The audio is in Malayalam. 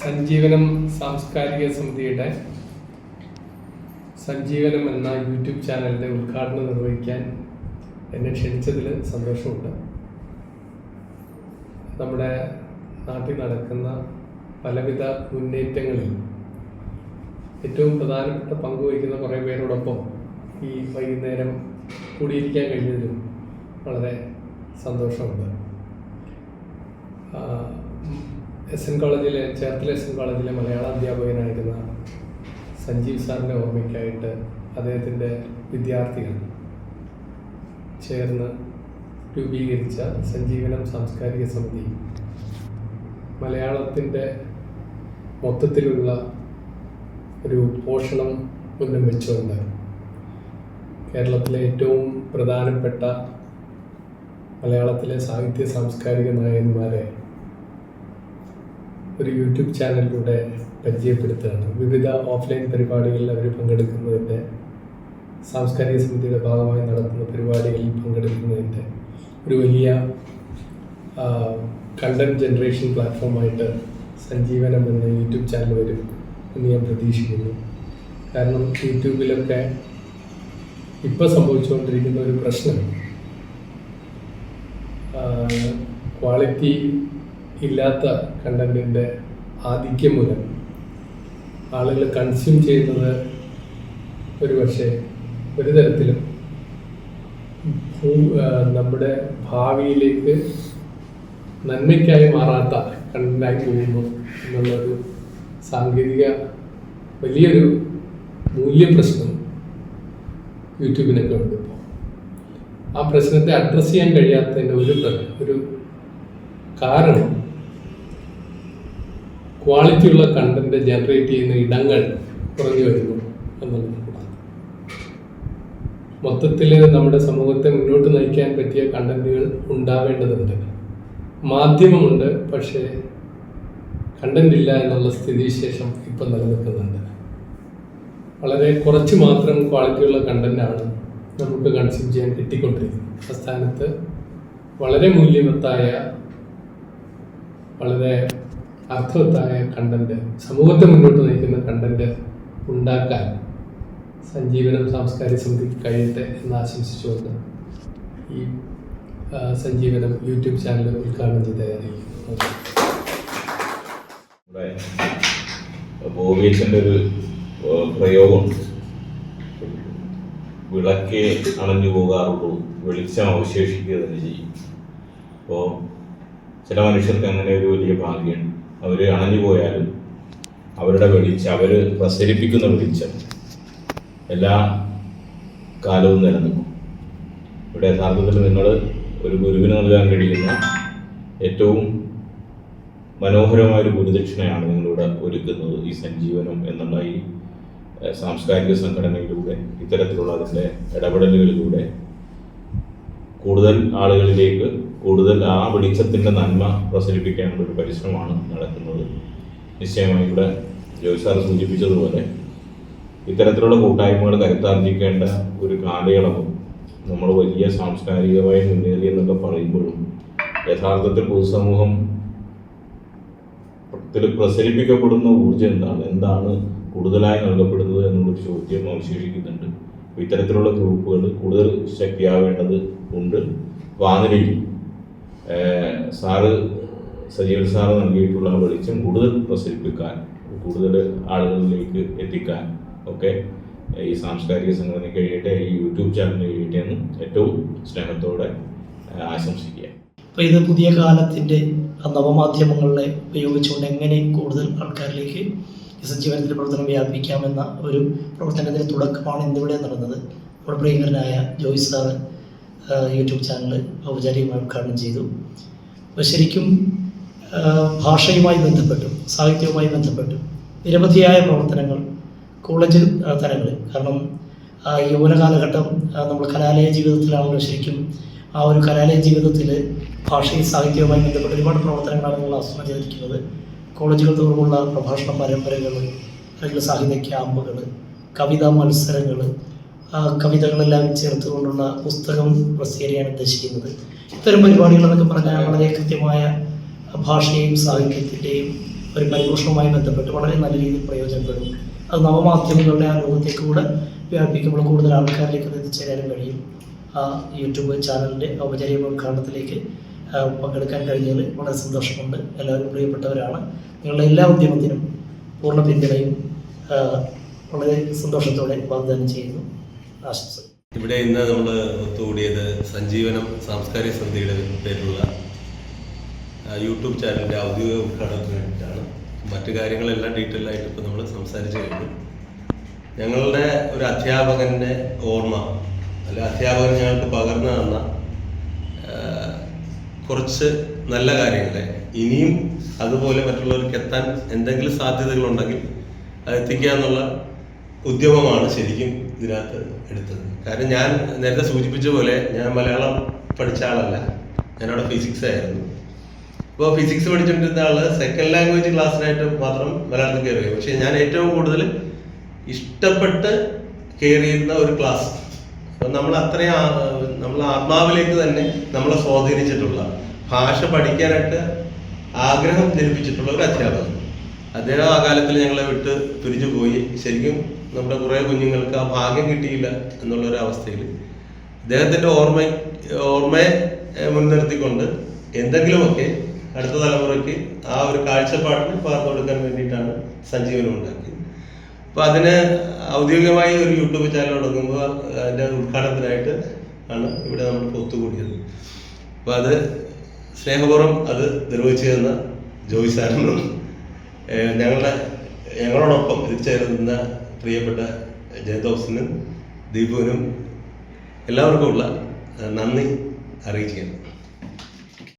സഞ്ജീവനം സാംസ്കാരിക സമിതിയുടെ സഞ്ജീവനം എന്ന യൂട്യൂബ് ചാനലിന്റെ ഉദ്ഘാടനം നിർവഹിക്കാൻ എന്നെ ക്ഷണിച്ചതിൽ സന്തോഷമുണ്ട്. നമ്മുടെ നാട്ടിൽ നടക്കുന്ന പലവിധ മുന്നേറ്റങ്ങളിൽ ഏറ്റവും പ്രധാനപ്പെട്ട പങ്ക് വഹിക്കുന്ന കുറേ പേരോടൊപ്പം ഈ വൈകുന്നേരം കൂടിയിരിക്കാൻ കഴിഞ്ഞതിലും വളരെ സന്തോഷമുണ്ട്. എസ് എൻ കോളേജിലെ ചേർത്തല എസ് എൻ കോളേജിലെ മലയാള അധ്യാപകനായിരുന്ന സഞ്ജീവ് സാറിന്റെ ഓർമ്മയ്ക്കായിട്ട് അദ്ദേഹത്തിന്റെ വിദ്യാർത്ഥികൾ ചേർന്ന് രൂപീകരിച്ച സഞ്ജീവനം സാംസ്കാരിക സമിതി. മലയാളത്തിന്റെ മൊത്തത്തിലുള്ള ഒരു പോഷണം മുന്നിൽ വെച്ചുകൊണ്ട് കേരളത്തിലെ ഏറ്റവും പ്രധാനപ്പെട്ട മലയാളത്തിലെ സാഹിത്യ സാംസ്കാരിക നായകന്മാരെ ഒരു യൂട്യൂബ് ചാനലിലൂടെ പരിചയപ്പെടുത്തുകയാണ്. വിവിധ ഓഫ്ലൈൻ പരിപാടികളിൽ അവർ പങ്കെടുക്കുന്നതിന്റെ സാംസ്കാരിക സമിതിയുടെ ഭാഗമായി നടത്തുന്ന പരിപാടികളിൽ പങ്കെടുക്കുന്നതിന്റെ ഒരു വലിയ കണ്ടന്റ് ജനറേഷൻ പ്ലാറ്റ്ഫോമായിട്ട് സഞ്ജീവനം എന്ന യൂട്യൂബ് ചാനൽ വരും എന്ന് ഞാൻ പ്രതീക്ഷിക്കുന്നു. കാരണം യൂട്യൂബിലൊക്കെ ഇപ്പോൾ സംഭവിച്ചുകൊണ്ടിരിക്കുന്ന ഒരു പ്രശ്നം ക്വാളിറ്റി ഇല്ലാത്ത കണ്ടന്റിന്റെ ആധിക്യം മൂലം ആളുകൾ കൺസ്യൂം ചെയ്യുന്നത് ഒരു പക്ഷേ ഒരു തരത്തിലും നമ്മുടെ ഭാവിയിലേക്ക് നന്മയ്ക്കായി മാറാത്ത കണ്ടന്റായി പോകുന്നു എന്നുള്ളൊരു സാങ്കേതിക വലിയൊരു മൂല്യപ്രശ്നം യൂട്യൂബിനൊക്കെ ഉണ്ട് ആ പ്രശ്നത്തെ അഡ്രസ്സ് ചെയ്യാൻ കഴിയാത്തതിന്റെ ഒരു ഒരു കാരണം ക്വാളിറ്റിയുള്ള കണ്ടന്റ് ജനറേറ്റ് ചെയ്യുന്ന ഇടങ്ങൾ കുറഞ്ഞു വരുന്നു എന്നുള്ളത് മൊത്തത്തിൽ നമ്മുടെ സമൂഹത്തെ മുന്നോട്ട് നയിക്കാൻ പറ്റിയ കണ്ടന്റുകൾ ഉണ്ടാവേണ്ടതുണ്ട്. മാധ്യമമുണ്ട് പക്ഷേ കണ്ടന്റ് ഇല്ല എന്നുള്ള സ്ഥിതി സ്ഥിതിവിശേഷം ഇപ്പം നിലനിൽക്കുന്നുണ്ട്. വളരെ കുറച്ച് മാത്രം ക്വാളിറ്റിയുള്ള കണ്ടന്റാണ് നമുക്ക് കൺസ്യൂം ചെയ്യാൻ കിട്ടിക്കൊണ്ടിരിക്കുന്നത്. ആ സ്ഥാനത്ത് വളരെ മൂല്യവത്തായ വളരെ അർത്ഥവത്തായ കണ്ടന്റ് സമൂഹത്തെ മുന്നോട്ട് നയിക്കുന്ന കണ്ടന്റ് ഉണ്ടാക്കാൻ സഞ്ജീവനം സാംസ്കാരിക സമിതിക്ക് കഴിയട്ടെ എന്ന് ആശംസിച്ചുകൊണ്ട് ഈ സഞ്ജീവനം യൂട്യൂബ് ചാനൽ ഉദ്ഘാടനം ചെയ്ത് ഒരു പ്രയോഗം. വിളക്കേ അണഞ്ഞു പോകാറുള്ളൂ വെളിച്ചം അവശേഷിക്കുക തന്നെ ചെയ്യും. അപ്പോൾ ചില മനുഷ്യർക്ക് അങ്ങനെ ഒരു വലിയ ഭാഗ്യമുണ്ട്. അവർ അണഞ്ഞു പോയാലും അവരുടെ വെളിച്ചം അവർ പ്രസരിപ്പിക്കുന്ന വെളിച്ചം എല്ലാ കാലവും നിലനിൽക്കും. ഇവിടെ യഥാർത്ഥത്തിൽ നിങ്ങൾ ഒരു ഗുരുവിന് നൽകാൻ കഴിയുന്ന ഏറ്റവും മനോഹരമായ ഒരു ഗുരുദക്ഷിണയാണ് നിങ്ങളിവിടെ ഒരുക്കുന്നത് ഈ സഞ്ജീവനം എന്നുള്ള ഈ സാംസ്കാരിക സംഘടനയിലൂടെ ഇത്തരത്തിലുള്ള അതിന്റെ ഇടപെടലുകളിലൂടെ കൂടുതൽ ആളുകളിലേക്ക് കൂടുതൽ ആ വെളിച്ചത്തിന്റെ നന്മ പ്രസരിപ്പിക്കാനുള്ള ഒരു പരിശ്രമമാണ് നടക്കുന്നത്. നിശ്ചയമായി ഇവിടെ ജോയിസാർ സൂചിപ്പിച്ചതുപോലെ ഇത്തരത്തിലുള്ള കൂട്ടായ്മകൾ കരുത്താർജിക്കേണ്ട ഒരു കാലയളവ് നമ്മൾ വലിയ സാംസ്കാരികമായി മുന്നേറി എന്നൊക്കെ പറയുമ്പോഴും യഥാർത്ഥത്തിൽ പൊതുസമൂഹം പ്രസരിപ്പിക്കപ്പെടുന്ന ഊർജം എന്താണ്? എന്താണ് കൂടുതലായി നൽകപ്പെടുന്നത് എന്നുള്ളൊരു ചോദ്യം അവശേഷിക്കുന്നുണ്ട്. ഇത്തരത്തിലുള്ള ഗ്രൂപ്പുകൾ കൂടുതൽ ശക്തിയാവേണ്ടത് ഉണ്ട്. വാനിലയിൽ സാറ് സജീവൻ സാറ് നൽകിയിട്ടുള്ള വെളിച്ചം കൂടുതൽ പ്രസരിപ്പിക്കാൻ കൂടുതൽ ആളുകളിലേക്ക് എത്തിക്കാൻ ഒക്കെ ഈ സാംസ്കാരിക സംഘടന കഴിയട്ടെ ഈ യൂട്യൂബ് ചാനൽ കഴിയട്ടെ എന്ന് ഏറ്റവും സ്നേഹത്തോടെ ആശംസിക്കുക. അപ്പോൾ ഇത് പുതിയ കാലത്തിന്റെ നവമാധ്യമങ്ങളെ ഉപയോഗിച്ചുകൊണ്ട് എങ്ങനെ കൂടുതൽ ആൾക്കാരിലേക്ക് സജീവനത്തിന്റെ പ്രവർത്തനം വ്യാപിപ്പിക്കാമെന്ന ഒരു പ്രവർത്തനത്തിന്റെ തുടക്കമാണ് ഇന്നിവിടെ നടന്നത്. നമ്മുടെ പ്രിയങ്കരനായ ജോയ്സ് സാറ് യൂട്യൂബ് ചാനൽ ഔപചാരികമായി ഉദ്ഘാടനം ചെയ്തു. അപ്പോൾ ശരിക്കും ഭാഷയുമായി ബന്ധപ്പെട്ടും സാഹിത്യവുമായി ബന്ധപ്പെട്ടും. നിരവധിയായ പ്രവർത്തനങ്ങൾ കോളേജ് തലങ്ങളിൽ. കാരണം യൗവന കാലഘട്ടം നമ്മൾ കലാലയ ജീവിതത്തിലാണല്ലോ ശരിക്കും ആ ഒരു കലാലയ ജീവിതത്തിൽ ഭാഷയും സാഹിത്യവുമായി ബന്ധപ്പെട്ട് ഒരുപാട് പ്രവർത്തനങ്ങളാണ് നമ്മൾ ആസൂത്രണം കോളേജുകൾ തോറുമുള്ള പ്രഭാഷണ പരമ്പരകൾ അല്ലെങ്കിൽ സാഹിത്യ ക്യാമ്പുകൾ കവിതാ മത്സരങ്ങൾ കവിതകളെല്ലാം ചേർത്തുകൊണ്ടുള്ള പുസ്തകം പ്രസിദ്ധീകരിക്കാൻ ഉദ്ദേശിക്കുന്നത്. ഇത്തരം പരിപാടികൾ എന്നൊക്കെ പറഞ്ഞാൽ വളരെ കൃത്യമായ ഭാഷയും സാഹിത്യത്തിന്റെയും ഒരു പരിപോഷണവുമായി ബന്ധപ്പെട്ട് വളരെ നല്ല രീതിയിൽ പ്രയോജനപ്പെടും. അത് നവമാധ്യമങ്ങളുടെ ആ ലോകത്തേക്ക് കൂടെ വ്യാപിക്കുമ്പോൾ കൂടുതൽ ആൾക്കാരിലേക്ക് എത്തിച്ചേരാനും കഴിയും. ആ യൂട്യൂബ് ചാനലിന്റെ ഔപചാരിക ഉദ്ഘാടനത്തിലേക്ക് പങ്കെടുക്കാൻ കഴിഞ്ഞതിൽ വളരെ സന്തോഷമുണ്ട്. എല്ലാവരും പ്രിയപ്പെട്ടവരാണ്. നിങ്ങളുടെ എല്ലാ ഉദ്യമത്തിനും പൂർണ പിന്തുണയും വളരെ സന്തോഷത്തോടെ വാഗ്ദാനം ചെയ്യുന്നു. ആശംസകൾ. ഇവിടെ ഇന്ന് നമ്മൾ ഒത്തുകൂടിയത് സഞ്ജീവനം സാംസ്കാരിക സന്ധ്യയുടെ പേരിലുള്ള യൂട്യൂബ് ചാനലിന്റെ ഔദ്യോഗിക ഉദ്ഘാടനത്തിന് വേണ്ടിയിട്ടാണ്. മറ്റു കാര്യങ്ങളെല്ലാം ഡീറ്റെയിൽ ആയിട്ട് ഇപ്പോൾ നമ്മൾ സംസാരിച്ച് കഴിഞ്ഞു. ഞങ്ങളുടെ ഒരു അധ്യാപകന്റെ ഓർമ്മ അല്ലെ അധ്യാപകൻ ഞങ്ങൾക്ക് പകർന്നു തന്ന കുറച്ച് നല്ല കാര്യങ്ങളെ ഇനിയും അതുപോലെ മറ്റുള്ളവർക്ക് എത്താൻ എന്തെങ്കിലും സാധ്യതകളുണ്ടെങ്കിൽ അത് എത്തിക്കുക എന്നുള്ള ഉദ്യമമാണ് ശരിക്കും ഇതിനകത്ത് എടുത്തത്. കാരണം ഞാൻ നേരത്തെ സൂചിപ്പിച്ച പോലെ ഞാൻ മലയാളം പഠിച്ച ആളല്ല. ഞാനവിടെ ഫിസിക്സ് ആയിരുന്നു. അപ്പോൾ ഫിസിക്സ് പഠിച്ചുകൊണ്ടിരുന്ന ആൾ സെക്കൻഡ് ലാംഗ്വേജ് ക്ലാസ്സിനായിട്ട് മാത്രം മലയാളത്തിൽ കയറി പക്ഷേ ഞാൻ ഏറ്റവും കൂടുതൽ ഇഷ്ടപ്പെട്ട് കയറിയിരുന്ന ഒരു ക്ലാസ് അപ്പം നമ്മൾ അത്രയും നമ്മൾ ആത്മാവിലേക്ക് തന്നെ നമ്മളെ സ്വാധീനിച്ചിട്ടുള്ള ഭാഷ പഠിക്കാനായിട്ട് ആഗ്രഹം ജനിപ്പിച്ചിട്ടുള്ള ഒരു അധ്യാപകൻ. അദ്ദേഹം ആ കാലത്തിൽ ഞങ്ങളെ വിട്ട് പിരിഞ്ഞു പോയി. ശരിക്കും നമ്മുടെ കുറേ കുഞ്ഞുങ്ങൾക്ക് ആ ഭാഗ്യം കിട്ടിയില്ല എന്നുള്ള ഒരു അവസ്ഥയിൽ. അദ്ദേഹത്തിന്റെ ഓർമ്മ ഓർമ്മയെ മുൻനിർത്തിക്കൊണ്ട് എന്തെങ്കിലുമൊക്കെ അടുത്ത തലമുറയ്ക്ക് ആ ഒരു കാഴ്ചപ്പാടിന് പകർന്നു കൊടുക്കാൻ വേണ്ടിയിട്ടാണ് സഞ്ജീവനം ഉണ്ടാക്കിയത്. അപ്പൊ അതിന് ഔദ്യോഗികമായി ഒരു യൂട്യൂബ് ചാനൽ തുടങ്ങുമ്പോൾ അതിന്റെ ഉദ്ഘാടനത്തിനായിട്ട് ആണ് ഇവിടെ നമ്മൾ ഒത്തുകൂടിയത് അപ്പൊ അത് സ്നേഹപൂർവം അത് നിർവഹിച്ചു തന്ന ജോയി സാറിനും ഞങ്ങളുടെ ഞങ്ങളോടൊപ്പം എത്തിച്ചേരുന്ന പ്രിയപ്പെട്ട ജയദോസിനും ദീപുവിനും എല്ലാവർക്കുമുള്ള നന്ദി അറിയിക്കുകയാണ്.